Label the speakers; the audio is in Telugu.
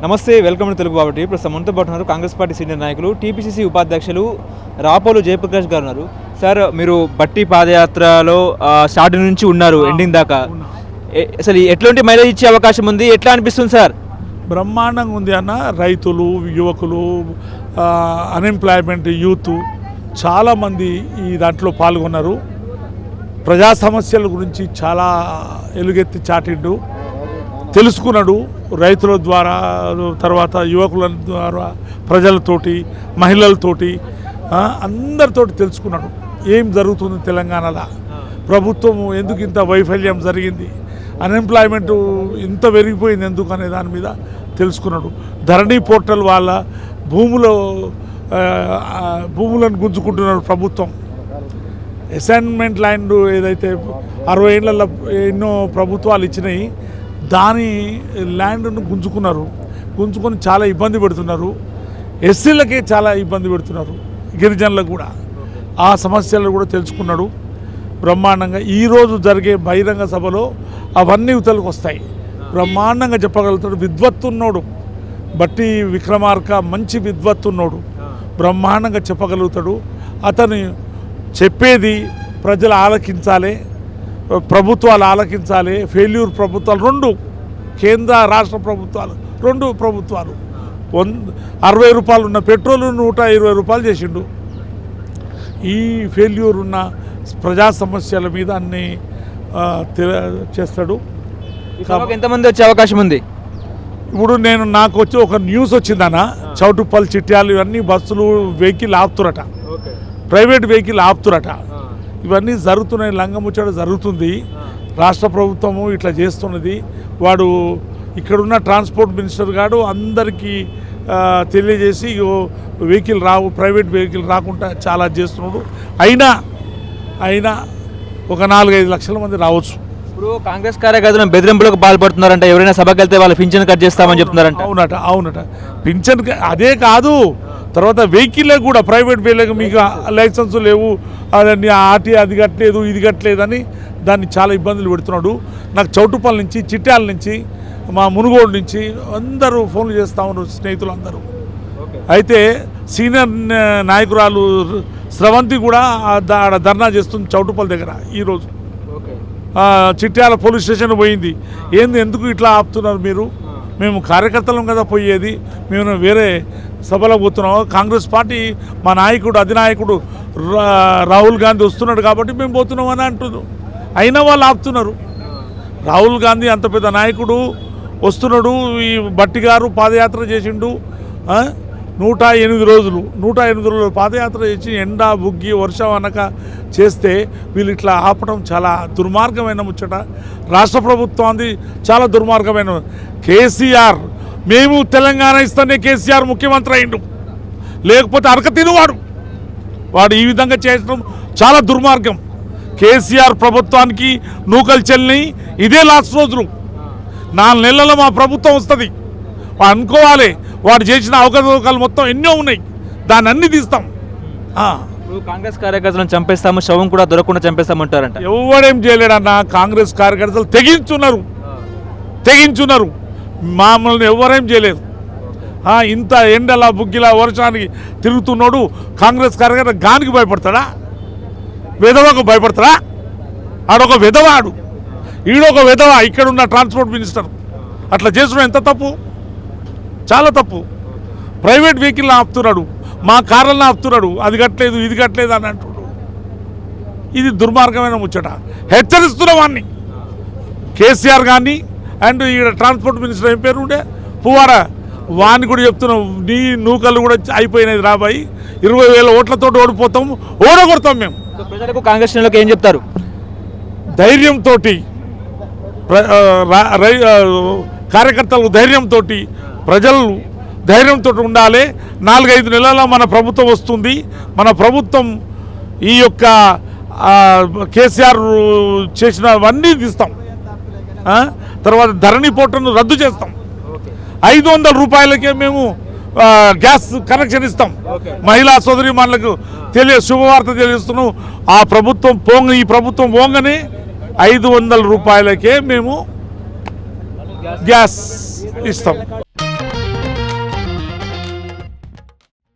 Speaker 1: నమస్తే వెల్కమ్ టు తెలుగు బాబటి ప్రస్తుతం మనతో పాటు ఉన్నారు కాంగ్రెస్ పార్టీ సీనియర్ నాయకులు టీపీసీసీ ఉపాధ్యక్షులు రాపోలు జయప్రకాష్ గారు ఉన్నారు. సార్ మీరు బట్టి పాదయాత్రలో ఆ, స్టార్టింగ్ నుంచి ఉన్నారు ఎండింగ్ దాకా. అసలు ఎట్లాంటి మైలేజ్ ఇచ్చే అవకాశం ఉంది? ఎట్లా అనిపిస్తుంది సార్?
Speaker 2: బ్రహ్మాండంగా ఉంది అన్న. రైతులు యువకులు అన్ఎంప్లాయ్మెంట్ యూత్ చాలామంది ఈ దాంట్లో పాల్గొన్నారు. ప్రజా సమస్యల గురించి చాలా ఎలుగెత్తి చాటిండు. తెలుసుకున్నాడు. రైతుల ద్వారా తర్వాత యువకుల ద్వారా ప్రజలతోటి మహిళలతోటి అందరితోటి తెలుసుకున్నాడు. ఏం జరుగుతుంది తెలంగాణలో? ప్రభుత్వం ఎందుకు ఇంత వైఫల్యం జరిగింది? అన్ఎంప్లాయ్మెంట్ ఇంత పెరిగిపోయింది ఎందుకు అనే దాని మీద తెలుసుకున్నాడు. ధరణి పోర్టల్ వాళ్ళ భూములో భూములను గుంజుకుంటున్నారు ప్రభుత్వం. అసైన్మెంట్ ల్యాండ్ ఏదైతే అరవై ఏళ్ళ ఎన్నో ప్రభుత్వాలు ఇచ్చినాయి దాని ల్యాండ్ను గుంజుకున్నారు. గుంజుకొని చాలా ఇబ్బంది పెడుతున్నారు. ఎస్సీలకే చాలా ఇబ్బంది పెడుతున్నారు. గిరిజనులకు కూడా. ఆ సమస్యలు కూడా తెలుసుకున్నాడు. బ్రహ్మాండంగా ఈరోజు జరిగే బహిరంగ సభలో అవన్నీ ఇవతలకు వస్తాయి. బ్రహ్మాండంగా చెప్పగలుగుతాడు. విద్వత్తున్నోడు బట్టి విక్రమార్క మంచి విద్వత్తున్నోడు బ్రహ్మాండంగా చెప్పగలుగుతాడు. అతను చెప్పేది ప్రజలు ఆలకించాలి ప్రభుత్వాలు ఆలకించాలి ఫెయిల్యూర్ ప్రభుత్వాలు రెండు కేంద్ర రాష్ట్ర ప్రభుత్వాలు రెండు ప్రభుత్వాలు. వన్ అరవై రూపాయలు ఉన్న పెట్రోల్ నూట ఇరవై రూపాయలు చేసిండు. ఈ ఫెయిల్యూర్ ఉన్న ప్రజా సమస్యల మీద అన్ని చేస్తాడు.
Speaker 1: ఎంతమంది వచ్చే అవకాశం ఉంది?
Speaker 2: ఇప్పుడు నేను నాకు వచ్చి ఒక న్యూస్ వచ్చిందన్న చౌటుప్పల్ చిట్యాలు ఇవన్నీ బస్సులు వెహికల్ ఆపుతురట. ప్రైవేట్ వెహికల్ ఆపుతురట. ఇవన్నీ జరుగుతున్నాయి లంగముచ్చట జరుగుతుంది. రాష్ట్ర ప్రభుత్వము ఇట్లా చేస్తున్నది. వాడు ఇక్కడున్న ట్రాన్స్పోర్ట్ మినిస్టర్ గారు అందరికీ తెలియజేసి వెహికల్ రావు ప్రైవేట్ వెహికల్ రాకుండా చాలా చేస్తున్నాడు. అయినా అయినా ఒక నాలుగైదు లక్షల మంది రావచ్చు.
Speaker 1: ఇప్పుడు కాంగ్రెస్ కార్యకర్తలు బెదిరింపులకు పాల్పడుతున్నారంట. ఎవరైనా సభకి వెళ్తే వాళ్ళ పింఛన్ కట్ చేస్తామని చెప్తున్నారంట.
Speaker 2: అవునట అవునట. పింఛన్ అదే కాదు. తర్వాత వెహికల్ కూడా ప్రైవేట్ వెహికల్ మీకు లైసెన్స్ లేవు. అదని ఆర్టీ అది కట్టలేదు ఇది కట్టలేదని దాన్ని చాలా ఇబ్బందులు పెడుతున్నాడు. నాకు చౌటుపల్లి నుంచి చిట్యాల నుంచి మా మునుగోడు నుంచి అందరూ ఫోన్లు చేస్తూ ఉన్నారు స్నేహితులు అందరూ అయితే సీనియర్ నాయకురాలు స్రవంతి కూడా ఆడ ధర్నా చేస్తుంది చౌటుపల్లి దగ్గర ఈరోజు. చిట్యాల పోలీస్ స్టేషన్ పోయింది. ఏంది ఎందుకు ఇట్లా ఆపుతున్నారు మీరు? మేము కార్యకర్తలం కదా పోయేది. మేము వేరే సభలో పోతున్నాం. కాంగ్రెస్ పార్టీ మా నాయకుడు అధినాయకుడు రాహుల్ గాంధీ వస్తున్నాడు కాబట్టి మేము పోతున్నాం అని అంటున్నారు. అయినా వాళ్ళు ఆపుతున్నారు. రాహుల్ గాంధీ అంత పెద్ద నాయకుడు వస్తున్నాడు ఈ బట్టి గారు పాదయాత్ర చేసిండు నూట ఎనిమిది రోజులు నూట ఎనిమిది రోజులు పాదయాత్ర చేసి ఎండ బుగ్గి వర్షం అనక చేస్తే వీళ్ళు ఇట్లా ఆపడం చాలా దుర్మార్గమైన ముచ్చట. రాష్ట్ర ప్రభుత్వాన్ని చాలా దుర్మార్గమైన కేసీఆర్ మేము తెలంగాణ ఇస్తానే కేసీఆర్ ముఖ్యమంత్రి అయిండు. లేకపోతే అరక తినువాడు. వాడు ఈ విధంగా చేయడం చాలా దుర్మార్గం. కేసీఆర్ ప్రభుత్వానికి నూకలు చెల్లినాయి. ఇదే లాస్ట్ రోజులు నాలుగు నెలల్లో మా ప్రభుత్వం వస్తుంది. అనుకోవాలి వాడు చేసిన అవకతవకలు మొత్తం ఎన్నో ఉన్నాయి. దాన్ని అన్ని తీస్తాం.
Speaker 1: కాంగ్రెస్ కార్యకర్తలను చంపేస్తాము శవం కూడా దొరకకుండా చంపేస్తామంటారంట.
Speaker 2: ఎవడేం చేయలేడన్న కాంగ్రెస్ కార్యకర్తలు తెగించున్నారు. తెగించున్నారు. మామూలు ఎవరేం చేయలేదు. ఇంత ఎండలా బుగ్గిలా వర్షానికి తిరుగుతున్నాడు కాంగ్రెస్ కార్యకర్త. గానికి భయపడతాడా? విధవకు భయపడతారా? ఆడొక విధవాడు ఈడొక విధవ? ఇక్కడున్న ట్రాన్స్పోర్ట్ మినిస్టర్. అట్లా చేసిన ఎంత తప్పు? చాలా తప్పు. ప్రైవేట్ వెహికల్ని ఆపుతున్నాడు. మా కార్లను ఆపుతున్నాడు. అది కట్టలేదు ఇది కట్టలేదు అని అంటున్నాడు ఇది దుర్మార్గమైన ముచ్చట. హెచ్చరిస్తున్న వాడిని కేసీఆర్ కానీ అండ్ ఇక్కడ ట్రాన్స్పోర్ట్ మినిస్టర్ ఏం పేరు ఉండే పువ్వారా వాడిని కూడా చెప్తున్నాం నీ నూకలు కూడా అయిపోయినది రాబాయి ఇరవై వేల ఓట్లతో ఓడిపోతాం ఓడగొడతాం మేము.
Speaker 1: ప్రజలకు కాంగ్రెస్ శ్రేణులకు ఏం చెప్తారు?
Speaker 2: ధైర్యంతో కార్యకర్తలకు ధైర్యంతో ప్రజలు ధైర్యంతో ఉండాలి. నాలుగైదు నెలల మన ప్రభుత్వం వస్తుంది. మన ప్రభుత్వం ఈ యొక్క కేసీఆర్ చేసినవన్నీ తీస్తాం? తర్వాత ధరణి పోటను రద్దు చేస్తాం. ఐదు వందల రూపాయలకే మేము గ్యాస్ కనెక్షన్ ఇస్తాం. మహిళా సోదరి మనలకు తెలియ శుభవార్త తెలియస్తున్నాం ఆ ప్రభుత్వం పోంగ ఈ ప్రభుత్వం పోంగనే ఐదు వందల రూపాయలకే మేము గ్యాస్ ఇస్తాం.